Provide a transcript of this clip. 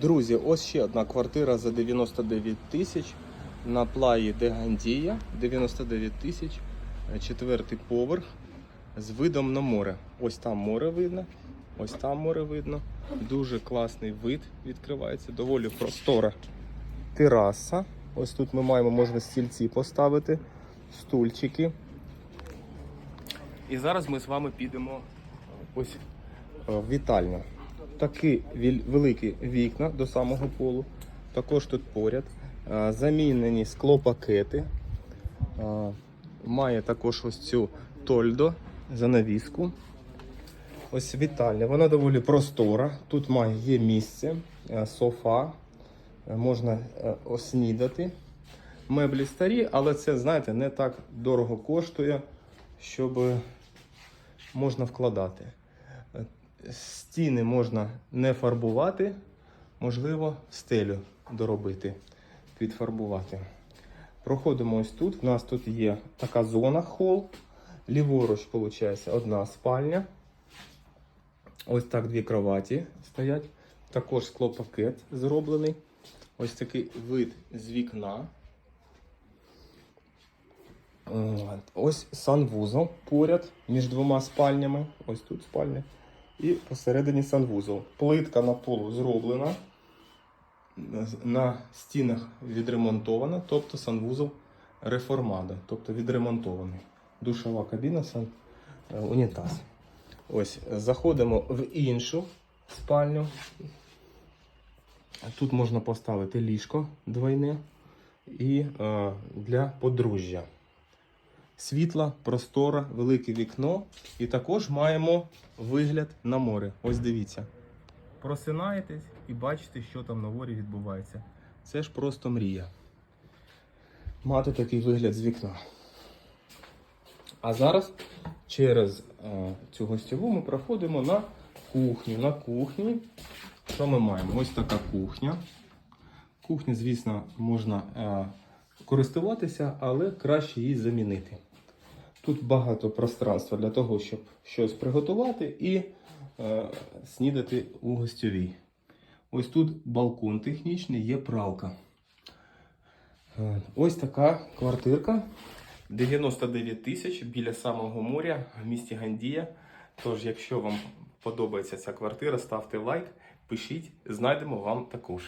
Друзі, ось ще одна квартира за 99 тисяч на плаї де Гандія. 99 тисяч, е, четвертий поверх з видом на море. Ось там море видно, ось там море видно. Дуже класний вид відкривається, доволі простора тераса. Ось тут ми маємо можна стільці поставити, стульчики. І зараз ми з вами підемо ось е, в вітальню. Такі великі вікна до самого полу. Також тут поряд. Замінені склопакети. Має також ось цю тольдо занавіску. Ось вітальня. Вона доволі простора. Тут є місце, софа, можна оснідати. Меблі старі, але це, знаєте, не так дорого коштує, щоб можна вкладати. Стіни можна не фарбувати, можливо, стелю доробити, підфарбувати. Проходимо ось тут. У нас тут є така зона хол. Ліворуч, виходить, одна спальня. Ось так дві кроваті стоять. Також склопакет зроблений. Ось такий вид з вікна. Ось санвузол поряд між двома спальнями. Ось тут спальня. І посередині санвузол. Плитка на полу зроблена. На стінах відремонтована, тобто санвузол реформада, тобто відремонтований. Душова кабіна, сан... е, унітаз. Ось заходимо в іншу спальню. Тут можна поставити ліжко двойне і е, для подружжя. Світла, простора, велике вікно. І також маємо вигляд на море. Ось дивіться. Просинаєтесь і бачите, що там на морі відбувається. Це ж просто мрія. Мати такий вигляд з вікна. А зараз через е, цю гостьову ми проходимо на кухню. На кухні. Що ми маємо? Ось така кухня. Кухня, звісно, можна е, користуватися, але краще її замінити. Тут багато пространства для того, щоб щось приготувати і е, снідати у гостьовій. Ось тут балкон технічний, є пралка. Е, Ось така квартирка. 99 тисяч біля самого моря в місті Гандія. Тож, якщо вам подобається ця квартира, ставте лайк, пишіть, знайдемо вам також.